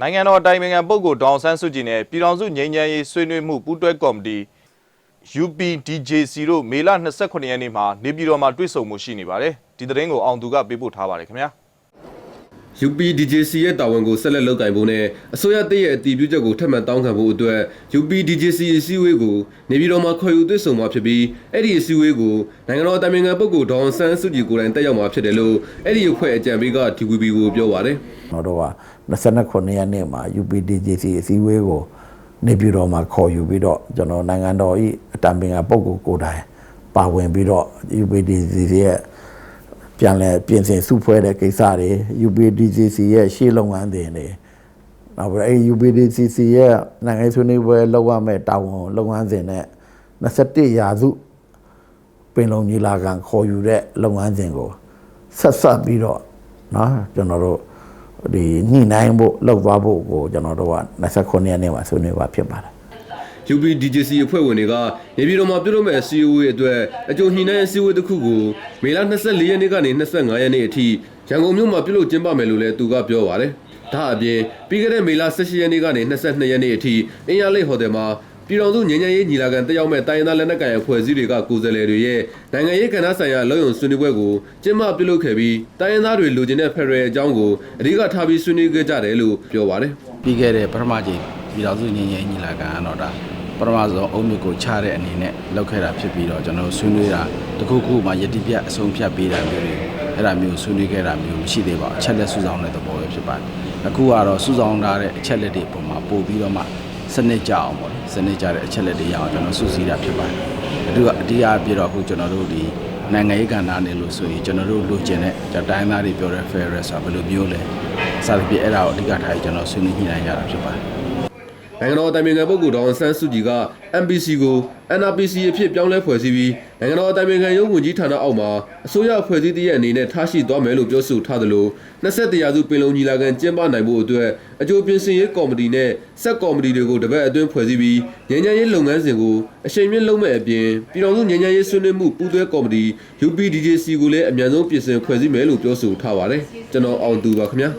နိုင်ငံတော်အတိုင်ပင်ခံပုဂ္ဂိုလ်ဒေါအောင်ဆန်းစုကြည်နဲ့ပြည်ထောင်စုငြိမ်းချမ်းရေးဆွေးနွေးမှုပူးတွဲကော်မတီ UPDJC တို့မေလ29ရက်နေ့မှာနေပြည်တော်မှာတွေ့ဆုံမှုရှိနေပါတယ်ဒီသတင်းကိုအောင်သူကပေးပို့ထားပါတယ်ခင်ဗျာ UPDJC ရဲ့တာဝန်ကိုဆက်လက်လုပ်ကိုင်ဖို့နဲ့အစိုးရတည့်ရဲ့အတည်ပြုချက်ကိုထပ်မံတောင်းခံဖို့အတွက် UPDJC အစည်းအဝေးကိုနေပြည်တော်မှာခေါ်ယူသွေးဆုံမှာဖြစ်ပြီးအဲ့ဒီအစည်းအဝေးကိုနိုင်ငံတော်အတိုင်ပင်ခံပုဂ္ဂိုလ်ဒေါအောင်ဆန်းစုကြည်ကိုယ်တိုင်တက်ရောက်မှာဖြစ်တယ်လို့အဲ့ဒီအဖွဲ့အကြံပေးက DVB ကိုပြောပါတယ်ကျွန်တော်တို့က29ရက်နေ့မှာ UPDJC အစည်းအဝေးကိုနေပြည်တော်မှာခေါ်ယူပြီးတော့ကျွန်တော်နိုင်ငံတော်ဤအတံပင်ကပုဂ္ဂိုလ်ကိုယ်တိုင်ပါဝင်ပြီးတော့ UPDJC ရဲ့ ပြန်လဲပြင်ဆင်စုဖွဲ့တဲ့ကိစ္စတွေ UPDCC ရဲ့ရှေ့လုပ်ငန်းတွေနေနောက်ပြီးအဲ UPDCC ရဲ့နိုင်ငံဆွေးနွေးပွဲလုပ်ရမယ့်တာဝန်လုပ်ငန်းစဉ်နဲ့27ရာစုပင်လုံညီလာခံခေါ်ယူတဲ့လုပ်ငန်းစဉ်ကိုဆက်ဆက်ပြီးတော့နော်ကျွန်တော်တို့ဒီညှိနှိုင်းဖို့လှုပ်သွားဖို့ကိုကျွန်တော်တို့က29ရက်နေ့မှာဆွေးနွေးပါဖြစ်ပါတယ် UPDJC အဖွဲ့ဝင်တွေကနေပြည်တော်မှာပြုလုပ်မဲ့ COE အတွက်အကြိုညှိနှိုင်းအစည်းအဝေးတစ်ခုကိုမေလ24ရက်နေ့ကနေ25ရက်နေ့အထိရန်ကုန်မြို့မှာပြုလုပ်ကျင်းပမယ်လို့လည်းသူကပြောပါတယ်။ဒါအပြင်ပြီးခဲ့တဲ့မေလ16ရက်နေ့ကနေ22ရက်နေ့အထိအင်ရလိတ်ဟိုတယ်မှာပြည်တော်စုငြိမ်းချမ်းရေးညီလာခံတက်ရောက်မဲ့တိုင်းရင်းသားလက်နက်ကိုင်အဖွဲ့အစည်းတွေကကိုယ်စားလှယ်တွေရဲ့နိုင်ငံရေးကဏ္ဍဆိုင်ရာလုံခြုံဆွေးနွေးပွဲကိုကျင်းပပြုလုပ်ခဲ့ပြီးတိုင်းရင်းသားတွေလိုချင်တဲ့ဖက်ရယ်အကြောင်းကိုအဓိကထားပြီးဆွေးနွေးခဲ့ကြတယ်လို့ပြောပါတယ်။ပြီးခဲ့တဲ့ပထမကြိမ် ပြည်တော်စုညီငယ်ညီလာခံကတော့ဒါပထမဆုံးအုံမြစ်ကိုချတဲ့အနေနဲ့လောက်ခဲ့တာဖြစ်ပြီးတော့ကျွန်တော်တို့ဆွေးနွေးတာတစ်ခုခုမှယတိပြတ်အဆုံးဖြတ်ပေးတာမျိုးတွေအဲ့ဒါမျိုးဆွေးနွေးခဲ့တာမျိုးမရှိသေးပါဘူးအချက်လက်စုဆောင်တဲ့သဘောပဲဖြစ်ပါတယ်အခုကတော့စုဆောင်ထားတဲ့အချက်လက်တွေပုံမှာပို့ပြီးတော့မှစနစ်ကြအောင်ပေါ့လေစနစ်ကြတဲ့အချက်လက်တွေရအောင်ကျွန်တော်စုစည်းတာဖြစ်ပါတယ်အဓိကအဓိကပြတော့အခုကျွန်တော်တို့ဒီနိုင်ငံရေးကဏ္ဍနဲ့လို့ဆိုရင်ကျွန်တော်တို့လိုချင်တဲ့တိုင်းသားတွေပြောတဲ့ fair ဆိုတာဘယ်လိုမျိုးလဲစသဖြင့်အဲ့ဒါကိုအဓိကထားပြီးကျွန်တော်ဆွေးနွေးညှိနှိုင်းကြတာဖြစ်ပါတယ် နိုင်ငံတော်တိုင်ပင်ခံပုဂ္ဂိုလ်ဒေါက်တာဆန်းစုကြည်က MPC ကို NRPC အဖြစ်ပြောင်းလဲဖွဲ့စည်းပြီးနိုင်ငံတော်တိုင်ပင်ခံရုံးဝန်ကြီးဌာနအောက်မှာအစိုးရဖွဲ့စည်းတရက်အနေနဲ့ထားရှိသွားမယ်လို့ပြောဆိုထားသလို20ရာစုပင်လုံညီလာခံကျင်းပနိုင်ဖို့အတွက်အကြိုပြင်ဆင်ရေးကော်မတီနဲ့စက်ကော်မတီတွေကိုတပတ်အတွင်းဖွဲ့စည်းပြီးငြိမ်းချမ်းရေးလုပ်ငန်းစဉ်ကိုအရှိန်မြင့်လုပ်မဲ့အပြင်ပြည်ထောင်စုငြိမ်းချမ်းရေးဆွေးနွေးမှုပူးတွဲကော်မတီ UPDJC ကိုလည်းအမြန်ဆုံးပြင်ဆင်ဖွဲ့စည်းမယ်လို့ပြောဆိုထားပါတယ်ကျွန်တော်အောင်သူပါခင်ဗျာ